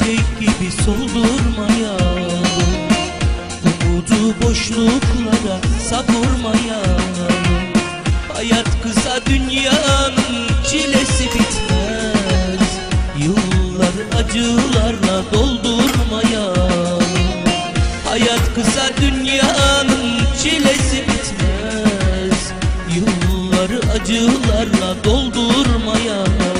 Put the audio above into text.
çiçek gibi soldurmayalım Umudu boşluklara savurmayalım Hayat kısa dünyanın çilesi bitmez Yıllar acılarla doldurmayalım Hayat kısa dünyanın çilesi bitmez Yılları acılarla doldurmayalım